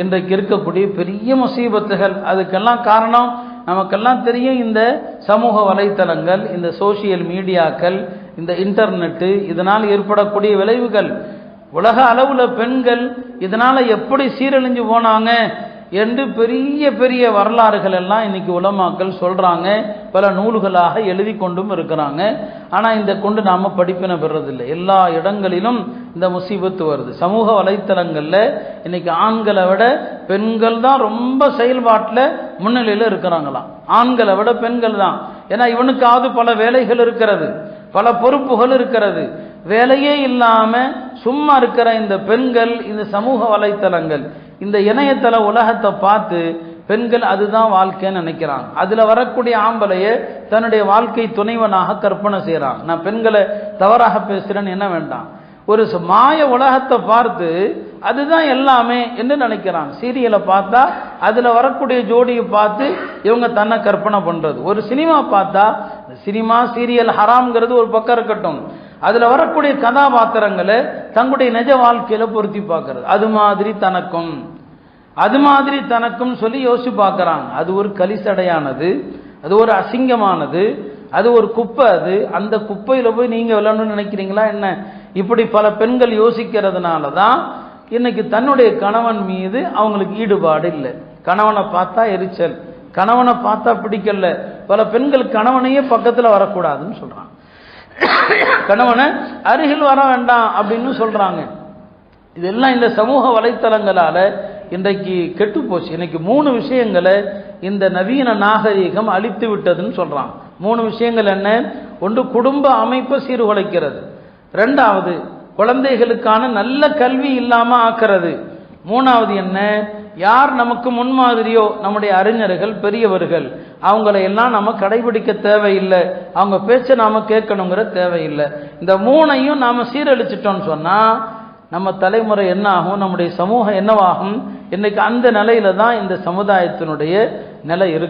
இன்றைக்கு இருக்கக்கூடிய பெரிய முசீபத்துகள். அதுக்கெல்லாம் காரணம் நமக்கெல்லாம் தெரியும் இந்த சமூக வலைத்தளங்கள் இந்த சோசியல் மீடியாக்கள் இந்த இன்டர்நெட்டு இதனால் ஏற்படக்கூடிய விளைவுகள். உலக அளவில் பெண்கள் இதனால் எப்படி சீரழிஞ்சு போனாங்க என்று பெரிய பெரிய வரலாறுகள் எல்லாம் இன்னைக்கு உலமாக்கள் சொல்கிறாங்க பல நூல்களாக எழுதி கொண்டும் இருக்கிறாங்க. ஆனால் இந்த கொண்டு நாம் படிப்பின பெறதில்லை. எல்லா இடங்களிலும் இந்த முசீபத்து வருது. சமூக வலைத்தளங்களில் இன்னைக்கு ஆண்களை விட பெண்கள் தான் ரொம்ப செயல்பாட்டில் முன்னிலையில் இருக்கிறாங்களாம். ஆண்களை விட பெண்கள் தான். ஏன்னா இவனுக்காவது பல வேலைகள் இருக்கிறது. பல பொறுப்புகள் இருக்கிறது. வேலையே இல்லாமல் சும்மா இருக்கிற இந்த பெண்கள் இந்த சமூக வலைத்தளங்கள் இந்த இணையதள உலகத்தை பார்த்து பெண்கள் அதுதான் வாழ்க்கைன்னு நினைக்கிறாங்க. அதில் வரக்கூடிய ஆம்பளையே தன்னுடைய வாழ்க்கை துணைவனாக கற்பனை செய்கிறான் நான் பெண்களை தவறாக பேசுகிறேன்னு என்ன வேண்டாம். ஒரு மாய உலகத்தை பார்த்து அதுதான் எல்லாமே என்று நினைக்கிறான் சீரியலை பார்த்தா அதில் வரக்கூடிய ஜோடியை பார்த்து இவங்க தன்னை கற்பனை பண்ணுறது ஒரு சினிமா பார்த்தா சினிமா சீரியல் ஹராம்ங்கிறது ஒரு பக்கம் இருக்கட்டும். அதில் வரக்கூடிய கதாபாத்திரங்களை தங்களுடைய நிஜ வாழ்க்கையில் பொருத்தி பார்க்கறது. அது மாதிரி தனக்கும். அது மாதிரி தனக்கும் சொல்லி யோசிச்சு பார்க்குறாங்க. அது ஒரு கலிசடையானது. அது ஒரு அசிங்கமானது. அது ஒரு குப்பை அது. அந்த குப்பையில் போய் நீங்கள் விளையாடணும்னு நினைக்கிறீங்களா? என்ன? இப்படி பல பெண்கள் யோசிக்கிறதுனால தான் இன்னைக்கு தன்னுடைய கணவன் மீது அவங்களுக்கு ஈடுபாடு இல்லை. கணவனை பார்த்தா எரிச்சல். கணவனை பார்த்தா பிடிக்கல பல பெண்கள் கணவனையே பக்கத்தில் வரக்கூடாதுன்னு சொல்கிறாங்க கணவனை அருகில் வர வேண்டாம் அப்படின்னு சொல்கிறாங்க இதெல்லாம் இந்த சமூக வலைத்தளங்களால் இன்றைக்கு கெட்டு போச்சு இன்னைக்கு மூணு விஷயங்களை இந்த நவீன நாகரீகம் அழித்து விட்டதுன்னு சொல்கிறான் மூணு விஷயங்கள் என்ன? ஒன்று குடும்ப அமைப்பை சீர்குலைக்கிறது. ரெண்டாவது குழந்தைகளுக்கான நல்ல கல்வி இல்லாமல் ஆக்கிறது. மூணாவது என்ன? யார் நமக்கு முன்மாதிரியோ நம்முடைய அறிஞர்கள் பெரியவர்கள் அவங்கள எல்லாம் நம்ம கடைபிடிக்க தேவையில்லை. அவங்க பேச்சை நாம் கேட்கணுங்கிற தேவையில்லை. இந்த மூணையும் நாம் சீரழிச்சிட்டோம்னு சொன்னால் நம்ம தலைமுறை என்ன ஆகும்? நம்முடைய சமூகம் என்னவாகும்? இன்னைக்கு அந்த நிலையில தான் இந்த சமுதாயத்தினுடைய நிலை இருக்கு.